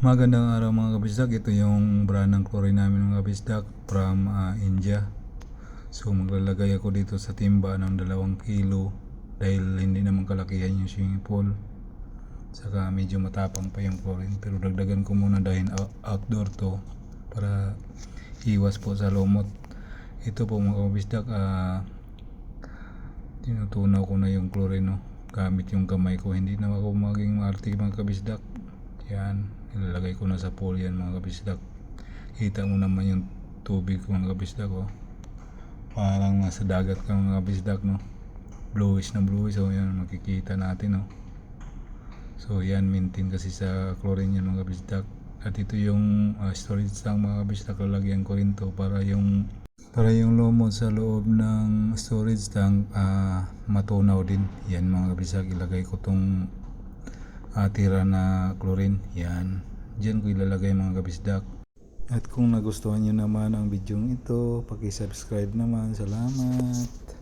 Magandang araw mga kabisdak. Ito yung brand ng chlorine namin mga kabisdak from ah, India. So maglalagay ako dito sa timba ng dalawang kilo dahil hindi naman kalakihan yung swimming pool. Saka medyo matapang pa yung chlorine pero dagdagan ko muna dahil out- outdoor to para iwas po sa lumot. Ito po mga kabisdak, ah, tinutunaw ko na yung chlorine no? gamit yung kamay ko. Hindi na ako maging maarte mga kabisdak. Yan, ilalagay ko na sa pool yan mga kabisdak. Kita mo naman yung tubig mga kabisdak oh. Parang nasa dagat ka mga kabisdak no. Bluish na bluish so yan makikita natin oh. So yan maintain kasi sa chlorine yan mga kabisdak. At ito yung ah, storage tank mga kabisdak lalagyan ko rin to para yung para yung lumot sa loob ng storage tank ah, matunaw din. Yan mga kabisdak ilagay ko tong ah, tira na chlorine. Yan. Diyan ko ilalagay mga kabisdak. At kung nagustuhan nyo naman ang video ito, paki-subscribe naman. Salamat.